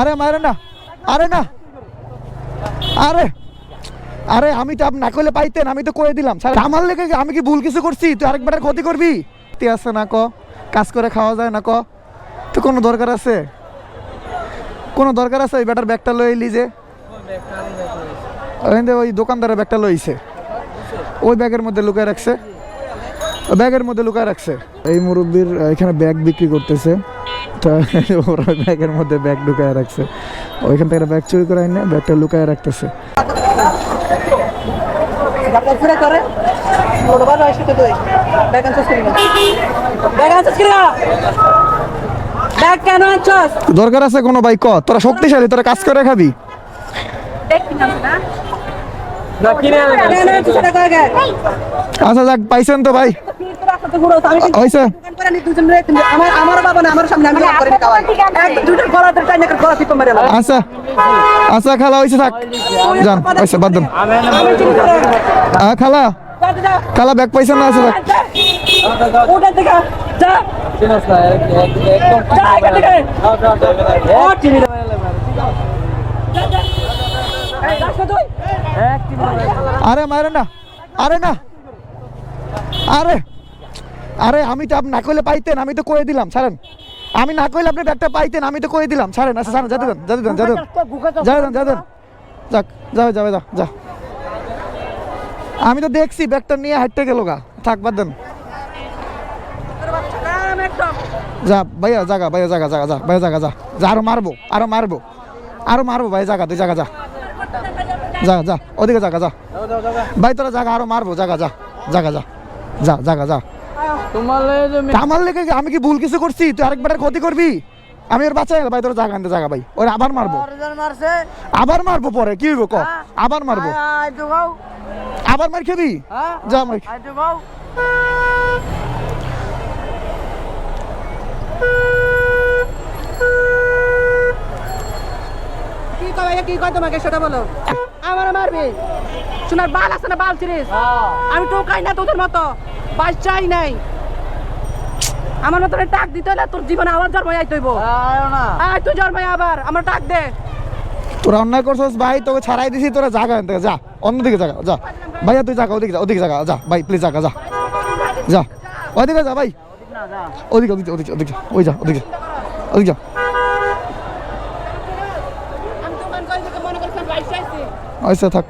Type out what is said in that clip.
আরে মারে না, আরে না। আরে আরে আমি তো না করলে পাইতেন, আমি তো করে দিলাম। স্যার, আমার লেগে আমি কি ভুল কিছু করছি? তুই আরেকবার ক্ষতি করবি? তুই আছে না ক, কাজ করে খাওয়া যায় না ক। তো কোনো দরকার আছে? কোনো দরকার আছে? ওই ব্যাটার ব্যাগটা লই যে। ওই দোকানদারের ব্যাগটা লইছে। ওই ব্যাগের মধ্যে লুকায় রাখছে। ব্যাগের মধ্যে লুকায় রাখছে। এই মুরব্বীর, এখানে ব্যাগ বিক্রি করতেছে। তা ওরা ব্যাগের মধ্যে ব্যাগ ঢুকায় রাখছে। ওইখান থেকে ব্যাগ চুরি করে এনে ব্যাগটা লুকায় রাখতেছে। দরকার আছে কোনো ভাই ক? তোরা শক্তিশালী তোরা কাজ করে খাবি। না আচ্ছা যাক পাইছেন তো ভাই। হয়েছে আমার আমার বাবা না আমার সামনে আমি কাম খাওয়াই এক দুটো গলা ধরে গলা টিপে মেরে আচ্ছা। আচ্ছা খালা হয়েছে থাক। যান হয়েছে বাদ দেন। আহ, খালা। খালা ব্যাগ পাইছেন না আছে ওটা থেকে। যা। আরে মারে না। আরে না। আরে। আরে আমি তো আপনি না করলে পাইতেন আমি তো করে দিলাম ছাড়েন। আমি না করলে আপনি ব্যাগটা পাইতেন আমি তো করে দিলাম ছাড়েন। আচ্ছা ছাড়েন যাতে দেন যাতে দেন যাতে দেন। যাবে দেন দেন। যাক যাবে যাবে যা যা আমি তো দেখছি ব্যাগটা নিয়ে হাঁটতে গেল গা। থাক বাদ দেন। যা ভাইয়া জাগা ভাইয়া জাগা জাগা যা ভাইয়া জাগা যা। যা আরও মারবো আরও মারবো আরও মারবো ভাই জাগা তুই জাগা যা। যা যা ওদিকে জাগা যা। ভাই তোরা জাগা আরও মারবো জাগা যা জাগা যা। যা জাগা যা। আমার লেগে আমি কি ভুল কিছু করছি? তুই আরেকবার ক্ষতি করবি? আমি ওর বাচ্চা ভাই তোরা জাগা আনতে জাগা ভাই। ওর আবার মারবো। মারছে। আবার মারবো পরে কি হইব ক? আবার মারবো। আবার মার খেবি? হ্যাঁ? যা মার কি কবে কি কয় তোমাকে সেটা বলো। আমার মারবে। শোনার বাল আছে না বাল ছিড়িস? আমি তো কাই না তোদের মতো। বাচ্চাই নাই। আমার মতো টাক দিতে হলে তোর জীবনে আবার জন্মাই আইতে হইব। আয় তুই জন্মাই আবার। আমার টাক দে। তোরা অন্যায় করছিস ভাই তোকে ছাড়াই দিছি তোরা জাগা আনতে যা। অন্যদিকে জাগা যা। ভাইয়া তুই জাগা ওদিকে যা ওদিকে জাগা যা। ভাই প্লিজ জাগা যা। যা। ওদিকে যা ভাই। ওদিকে ওদিকে ওদিকে ওদিকে ওই যা ওদিকে। ওদিকে যা। থেকে আচ্ছা থাক।